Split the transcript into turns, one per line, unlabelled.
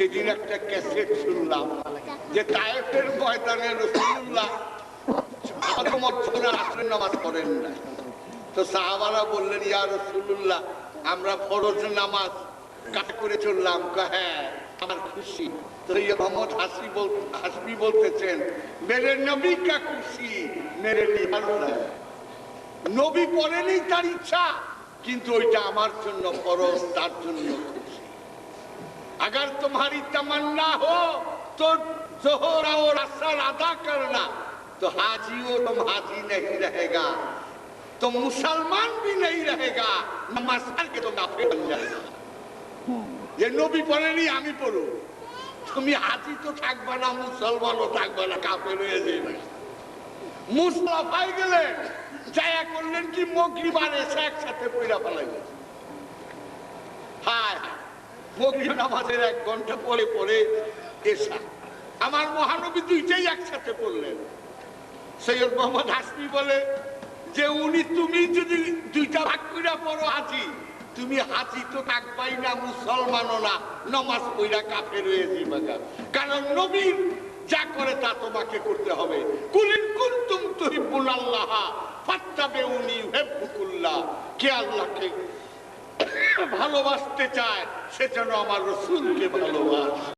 সেদিন একটা ক্যাসেট শুনলাম যে তায়েফের ময়দানে রসুল্লাহ নামাজ না তো সাহাবারা বললেন, ইয়া রসুল্লাহ, আমরা ফরজ নামাজ কাট করে চললাম? হ্যাঁ আমার খুশি। তো ইয়ে মোহাম্মদ হাসি হাসবি বলতেছেন, মেরে নবী কা খুশি, মেরে নবী পড়েনি তার ইচ্ছা, কিন্তু ওইটা আমার জন্য ফরজ, তার জন্য अगर तुम्हारी तमन्ना हो तो जोहर और असर अदा करना तो हाजी हो तुम हाजी नहीं रहेगा तो मुसलमान भी नहीं रहेगा नमस्कार के तो काफे बन जाएगा যে নবী পড়েনি আমি পড়ো তুমি হাজি তো থাকবে না মুসলমানও থাকবে না কাপে রয়ে যাবে মুসলাফাই গেলেন জায়া করলেন কি মগরিবার এসে একসাথে পইরা ফেলাইলেন হায় হায় মগরিব নামাজের এক ঘণ্টা পরে পরে এসা। আমার মহানবী দুইটাই একসাথে পড়লেন সৈয়দ মোহাম্মদ হাসমি বলে, যে উনি তুমি যদি দুইটা ভাগ কইরা পড়ো হাজি, তুমি হাজি তো থাকবাই না, মুসলমানও না, নমাজ কইরা কাফের হয়ে যাবে কারণ নবীর যা করে তা তোমাকে করতে হবে। কুলিন কুনতুম তুহিব্বুন আল্লাহ ফাত্তাবিউনি ইউহিব্বুকুল্লাহ কে আল্লাহকে ভালোবাসতে চায় সে যেন আমার রসুলকে ভালোবাস।